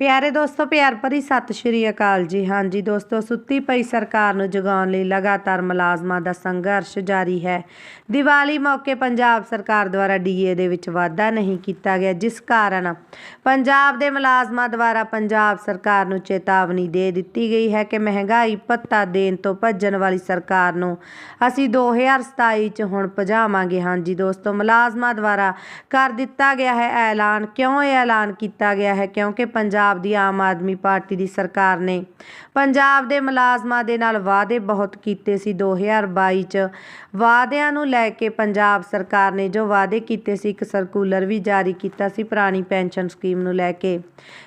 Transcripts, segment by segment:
ਪਿਆਰੇ ਦੋਸਤੋ, ਪਿਆਰ ਭਰੀ ਸਤਿ ਸ਼੍ਰੀ ਅਕਾਲ ਜੀ। ਹਾਂਜੀ ਦੋਸਤੋ, ਸੁੱਤੀ ਪਈ ਸਰਕਾਰ ਨੂੰ ਜਗਾਉਣ ਲਈ ਲਗਾਤਾਰ ਮੁਲਾਜ਼ਮਾਂ ਦਾ ਸੰਘਰਸ਼ ਜਾਰੀ ਹੈ। ਦੀਵਾਲੀ ਮੌਕੇ ਪੰਜਾਬ ਸਰਕਾਰ ਦੁਆਰਾ ਡੀਏ ਦੇ ਵਿੱਚ ਵਾਧਾ ਨਹੀਂ ਕੀਤਾ ਗਿਆ, ਜਿਸ ਕਾਰਨ ਪੰਜਾਬ ਦੇ ਮੁਲਾਜ਼ਮਾਂ ਦੁਆਰਾ ਪੰਜਾਬ ਸਰਕਾਰ ਨੂੰ ਚੇਤਾਵਨੀ ਦੇ ਦਿੱਤੀ ਗਈ ਹੈ ਕਿ ਮਹਿੰਗਾਈ ਭੱਤਾ ਦੇਣ ਤੋਂ ਭੱਜਣ ਵਾਲੀ ਸਰਕਾਰ ਨੂੰ ਅਸੀਂ 2027 ਚ ਹੁਣ ਭਜਾਵਾਂਗੇ। ਹਾਂਜੀ ਦੋਸਤੋ, ਮੁਲਾਜ਼ਮਾਂ ਦੁਆਰਾ ਕਰ ਦਿੱਤਾ ਗਿਆ ਹੈ ਐਲਾਨ। ਕਿਉਂ ਇਹ ਐਲਾਨ ਕੀਤਾ ਗਿਆ ਹੈ? ਕਿਉਂਕਿ ਪੰਜਾਬ ਪੰਜਾਬ ਦੀ ਆਮ ਆਦਮੀ ਪਾਰਟੀ ਦੀ ਸਰਕਾਰ ਨੇ ਪੰਜਾਬ ਦੇ ਮੁਲਾਜ਼ਮਾਂ ਦੇ ਨਾਲ ਵਾਅਦੇ ਬਹੁਤ ਕੀਤੇ ਸੀ। 2022 ਚ ਵਾਅਦਿਆਂ ਨੂੰ ਲੈ ਕੇ ਪੰਜਾਬ ਸਰਕਾਰ ਨੇ ਜੋ ਵਾਅਦੇ ਕੀਤੇ ਸੀ, ਇੱਕ ਸਰਕੂਲਰ ਵੀ ਜਾਰੀ ਕੀਤਾ ਸੀ ਪੁਰਾਣੀ ਪੈਨਸ਼ਨ ਸਕੀਮ ਨੂੰ ਲੈ ਕੇ,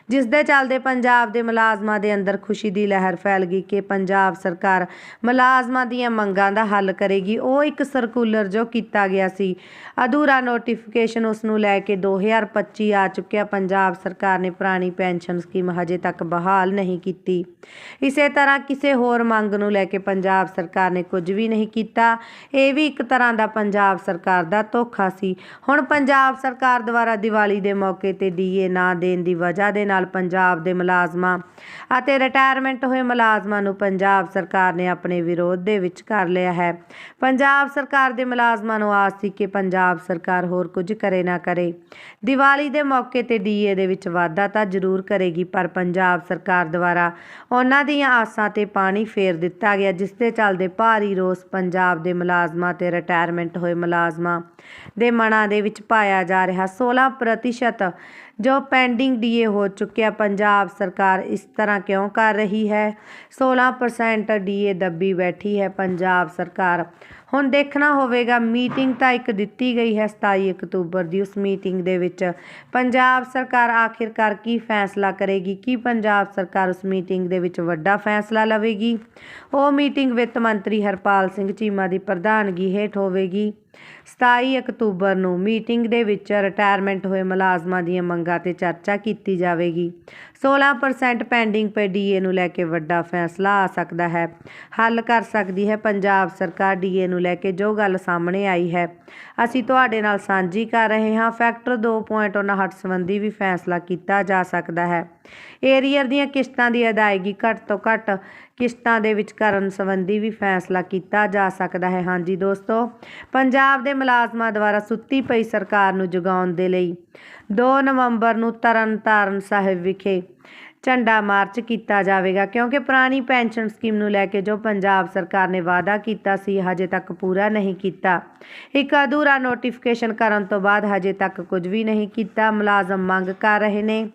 ਜਿਸ ਦੇ ਚੱਲਦੇ ਪੰਜਾਬ ਦੇ ਮੁਲਾਜ਼ਮਾਂ ਦੇ ਅੰਦਰ ਖੁਸ਼ੀ ਦੀ ਲਹਿਰ ਫੈਲ ਗਈ ਕਿ ਪੰਜਾਬ ਸਰਕਾਰ ਮੁਲਾਜ਼ਮਾਂ ਦੀਆਂ ਮੰਗਾਂ ਦਾ ਹੱਲ ਕਰੇਗੀ। ਉਹ ਇੱਕ ਸਰਕੂਲਰ ਜੋ ਕੀਤਾ ਗਿਆ ਸੀ। ਅਧੂਰਾ ਨੋਟੀਫਿਕੇਸ਼ਨ ਉਸ ਨੂੰ ਲੈ ਕੇ 2025 ਆ ਚੁੱਕਿਆ। ਪੰਜਾਬ ਸਰਕਾਰ ਨੇ ਪੁਰਾਣੀ ਪੈਨਸ਼ਨ ਸਕੀਮ ਹਜੇ ਤੱਕ ਬਹਾਲ ਨਹੀਂ ਕੀਤੀ। ਇਸੇ ਤਰ੍ਹਾਂ ਕਿਸੇ ਹੋਰ ਮੰਗ ਨੂੰ ਲੈ ਕੇ ਪੰਜਾਬ ਸਰਕਾਰ ਨੇ ਕੁਝ ਵੀ ਨਹੀਂ ਕੀਤਾ। ਇਹ ਵੀ ਇੱਕ ਤਰ੍ਹਾਂ ਦਾ ਪੰਜਾਬ ਸਰਕਾਰ ਦਾ ਧੋਖਾ ਸੀ। ਹੁਣ ਪੰਜਾਬ ਸਰਕਾਰ ਦੁਆਰਾ ਦੀਵਾਲੀ ਦੇ ਮੌਕੇ ਤੇ ਡੀਏ ਨਾ ਦੇਣ ਦੀ ਵਜ੍ਹਾ ਦੇ ਨਾਲ ਪੰਜਾਬ ਦੇ ਮੁਲਾਜ਼ਮਾਂ ਅਤੇ ਰਿਟਾਇਰਮੈਂਟ ਹੋਏ ਮੁਲਾਜ਼ਮਾਂ ਨੂੰ ਪੰਜਾਬ ਸਰਕਾਰ ਨੇ ਆਪਣੇ ਵਿਰੋਧ ਦੇ ਵਿੱਚ ਕਰ ਲਿਆ ਹੈ। ਪੰਜਾਬ ਸਰਕਾਰ ਦੇ ਮੁਲਾਜ਼ਮਾਂ ਨੂੰ ਆਸ ਸੀ ਕਿ ਪੰਜਾਬ ਸਰਕਾਰ ਹੋਰ ਕੁਝ ਕਰੇ ਨਾ ਕਰੇ। ਦੀਵਾਲੀ ਦੇ ਮੌਕੇ ਤੇ ਡੀਏ ਦੇ ਵਿੱਚ ਵਾਧਾ ਤਾਂ ਜ਼ਰੂਰ ਕਰੇ। ਕਰੇਗੀ, ਪਰ ਪੰਜਾਬ ਸਰਕਾਰ ਦੁਆਰਾ ਉਹਨਾਂ ਦੀਆਂ ਆਸਾਂ ਤੇ ਪਾਣੀ ਫੇਰ ਦਿੱਤਾ ਗਿਆ, ਜਿਸ ਦੇ ਚੱਲਦੇ ਭਾਰੀ ਰੋਸ ਪੰਜਾਬ ਦੇ ਮੁਲਾਜ਼ਮਾਂ ਤੇ ਰਿਟਾਇਰਮੈਂਟ ਹੋਏ ਮੁਲਾਜ਼ਮਾਂ ਦੇ ਮਨਾਂ ਦੇ ਵਿੱਚ ਪਾਇਆ ਜਾ ਰਿਹਾ। 16% ਜੋ ਪੈਂਡਿੰਗ ਡੀਏ ਹੋ ਚੁੱਕਿਆ, ਪੰਜਾਬ ਸਰਕਾਰ ਇਸ ਤਰ੍ਹਾਂ ਕਿਉਂ ਕਰ ਰਹੀ ਹੈ? 16% ਡੀਏ ਦੱਬੀ ਬੈਠੀ ਹੈ, ਪੰਜਾਬ ਸਰਕਾਰ ਹੁਣ ਦੇਖਣਾ ਹੋਵੇਗਾ, ਮੀਟਿੰਗ ਤਾਂ ਇੱਕ ਦਿੱਤੀ ਗਈ ਹੈ 27 ਅਕਤੂਬਰ ਦੀ। ਉਸ ਮੀਟਿੰਗ ਦੇ ਵਿੱਚ ਪੰਜਾਬ ਸਰਕਾਰ ਆਖਿਰਕਾਰ ਕੀ ਫੈਸਲਾ ਕਰੇਗੀ? ਕੀ ਪੰਜਾਬ ਸਰਕਾਰ ਉਸ ਮੀਟਿੰਗ ਦੇ ਵਿੱਚ ਵੱਡਾ ਫੈਸਲਾ ਲਵੇਗੀ? ਉਹ ਮੀਟਿੰਗ ਵਿੱਤ ਮੰਤਰੀ ਹਰਪਾਲ ਸਿੰਘ ਚੀਮਾ ਦੀ ਪ੍ਰਧਾਨਗੀ ਹੇਠ ਹੋਵੇਗੀ। 27 ਅਕਤੂਬਰ ਨੂੰ ਮੀਟਿੰਗ ਦੇ ਵਿੱਚ ਰਿਟਾਇਰਮੈਂਟ ਹੋਏ ਮੁਲਾਜ਼ਮਾਂ ਦੀਆਂ ਮੰਗਾਂ ਤੇ ਚਰਚਾ ਕੀਤੀ ਜਾਵੇਗੀ। 16% ਪੈਂਡਿੰਗ ਪੇ ਡੀਏ ਨੂੰ ਲੈ ਕੇ ਵੱਡਾ ਫੈਸਲਾ ਆ ਸਕਦਾ ਹੈ। ਹੱਲ ਕਰ ਸਕਦੀ ਹੈ ਪੰਜਾਬ ਸਰਕਾਰ ਡੀਏ ਨੂੰ ਲੈ ਕੇ ਜੋ ਗੱਲ ਸਾਹਮਣੇ ਆਈ ਹੈ। ਅਸੀਂ ਤੁਹਾਡੇ ਨਾਲ ਸਾਂਝੀ ਕਰ ਰਹੇ ਹਾਂ। ਫੈਕਟਰ 2.59 ਸੰਬੰਧੀ ਵੀ ਫੈਸਲਾ ਕੀਤਾ ਜਾ ਸਕਦਾ ਹੈ। ਏਰੀਅਰ ਦੀਆਂ ਕਿਸ਼ਤਾਂ ਦੀ ਅਦਾਇਗੀ ਘੱਟ ਤੋਂ ਘੱਟ ਕਿਸ਼ਤਾਂ ਦੇ ਵਿੱਚ ਕਰਨ ਸੰਬੰਧੀ ਵੀ ਫੈਸਲਾ ਕੀਤਾ ਜਾ ਸਕਦਾ ਹੈ। ਹਾਂਜੀ ਦੋਸਤੋ, ਪੰਜਾਬ ਦੇ ਮੁਲਾਜ਼ਮਾਂ ਦੁਆਰਾ ਸੁੱਤੀ ਪਈ ਸਰਕਾਰ ਨੂੰ ਜਗਾਉਣ ਦੇ ਲਈ 2 ਨਵੰਬਰ ਨੂੰ ਤਰਨਤਾਰਨ ਸਾਹਿਬ ਵਿਖੇ ਝੰਡਾ ਮਾਰਚ ਕੀਤਾ ਜਾਵੇਗਾ, ਕਿਉਂਕਿ ਪੁਰਾਣੀ ਪੈਨਸ਼ਨ ਸਕੀਮ ਨੂੰ ਲੈ ਕੇ ਜੋ ਪੰਜਾਬ ਸਰਕਾਰ ਨੇ ਵਾਅਦਾ ਕੀਤਾ ਸੀ, ਹਜੇ ਤੱਕ ਪੂਰਾ ਨਹੀਂ ਕੀਤਾ। ਇੱਕ ਅਧੂਰਾ ਨੋਟੀਫਿਕੇਸ਼ਨ ਕਰਨ ਤੋਂ ਬਾਅਦ ਹਜੇ ਤੱਕ ਕੁਝ ਵੀ ਨਹੀਂ ਕੀਤਾ। ਮੁਲਾਜ਼ਮ ਮੰਗ ਕਰ ਰਹੇ ਨੇ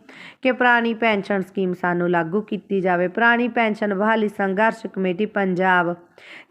ਕਿ ਪੁਰਾਣੀ ਪੈਨਸ਼ਨ ਸਕੀਮ ਸਾਨੂੰ ਲਾਗੂ ਕੀਤੀ ਜਾਵੇ। ਪੁਰਾਣੀ ਪੈਨਸ਼ਨ ਬਹਾਲੀ ਸੰਘਰਸ਼ ਕਮੇਟੀ ਪੰਜਾਬ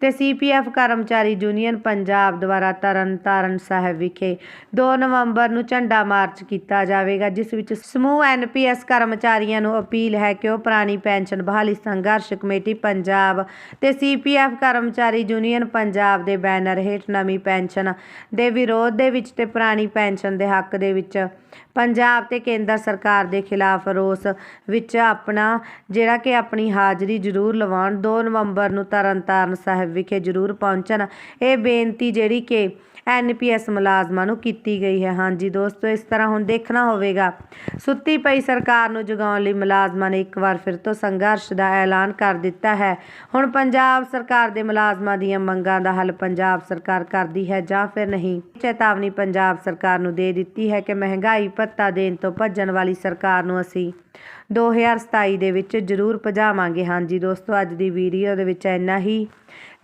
ਤੇ ਸੀਪੀਐਫ ਕਰਮਚਾਰੀ ਯੂਨੀਅਨ ਪੰਜਾਬ ਦੁਆਰਾ ਤਰਨਤਾਰਨ ਸਾਹਿਬ ਵਿਖੇ 2 ਨਵੰਬਰ ਨੂੰ ਝੰਡਾ ਮਾਰਚ ਕੀਤਾ ਜਾਵੇਗਾ, ਜਿਸ ਵਿੱਚ ਸਮੂਹ ਐਨਪੀਐਸ ਕਰਮਚਾਰੀਆਂ ਨੂੰ ਅਪੀਲ ਹੈ ਕਿ ਉਹ ਪੁਰਾਣੀ ਪੈਨਸ਼ਨ ਬਹਾਲੀ ਸੰਘਰਸ਼ ਕਮੇਟੀ ਪੰਜਾਬ ਤੇ ਸੀਪੀਐਫ ਕਰਮਚਾਰੀ ਯੂਨੀਅਨ ਪੰਜਾਬ ਦੇ ਬੈਨਰ ਹੇਠ ਨਵੀਂ ਪੈਨਸ਼ਨ ਦੇ ਵਿਰੋਧ ਦੇ ਵਿੱਚ ਤੇ ਪੁਰਾਣੀ ਪੈਨਸ਼ਨ ਦੇ ਹੱਕ ਦੇ ਵਿੱਚ। ਪੰਜਾਬ ਤੇ ਕੇਂਦਰ ਸਰਕਾਰ ਦੇ ਖਿਲਾਫ ਰੋਸ ਵਿੱਚ ਆਪਣਾ, ਜਿਹੜਾ ਕਿ ਆਪਣੀ ਹਾਜ਼ਰੀ ਜ਼ਰੂਰ ਲਵਾਉਣ 2 ਨਵੰਬਰ ਨੂੰ ਤਰਨਤਾਰਨ ਸਾਹਿਬ ਵਿਖੇ ਜ਼ਰੂਰ ਪਹੁੰਚਣ। ਇਹ ਬੇਨਤੀ ਜਿਹੜੀ ਕਿ ਐਨਪੀਐਸ ਮੁਲਾਜ਼ਮਾਂ ਨੂੰ ਕੀਤੀ ਗਈ ਹੈ। ਹਾਂਜੀ ਦੋਸਤੋ, ਇਸ ਤਰ੍ਹਾਂ ਹੁਣ ਦੇਖਣਾ ਹੋਵੇਗਾ। ਸੁੱਤੀ ਪਈ ਸਰਕਾਰ ਨੂੰ ਜਗਾਉਣ ਲਈ ਮੁਲਾਜ਼ਮ ਮੁਲਾਜ਼ਮਾਂ ਨੇ ਇੱਕ ਵਾਰ ਫਿਰ ਤੋਂ ਸੰਘਰਸ਼ ਦਾ ਐਲਾਨ ਕਰ ਦਿੱਤਾ ਹੈ। ਹੁਣ ਪੰਜਾਬ ਸਰਕਾਰ ਦੇ ਮੁਲਾਜ਼ਮਾਂ ਦੀਆਂ ਮੰਗਾਂ ਦਾ ਹੱਲ ਪੰਜਾਬ ਸਰਕਾਰ ਕਰਦੀ ਹੈ ਜਾਂ ਫਿਰ ਨਹੀਂ? ਚੇਤਾਵਨੀ ਪੰਜਾਬ ਸਰਕਾਰ ਨੂੰ ਦੇ ਦਿੱਤੀ ਹੈ ਕਿ ਮਹਿੰਗਾਈ ਭੱਤਾ ਦੇਣ ਤੋਂ ਭੱਜਣ ਵਾਲੀ ਸਰਕਾਰ ਨੂੰ ਅਸੀਂ 2027 ਦੇ ਵਿੱਚ ਜ਼ਰੂਰ ਭਜਾਵਾਂਗੇ। ਹਾਂਜੀ ਦੋਸਤੋ, ਅੱਜ ਦੀ ਵੀਡੀਓ ਦੇ ਵਿੱਚ ਇੰਨਾ ਹੀ।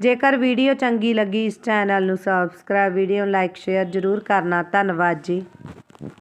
ਜੇਕਰ ਵੀਡੀਓ ਚੰਗੀ ਲੱਗੀ ਇਸ ਚੈਨਲ ਨੂੰ ਸਬਸਕ੍ਰਾਈਬ ਵੀਡੀਓ ਨੂੰ ਲਾਈਕ ਸ਼ੇਅਰ ਜ਼ਰੂਰ ਕਰਨਾ। ਧੰਨਵਾਦ ਜੀ।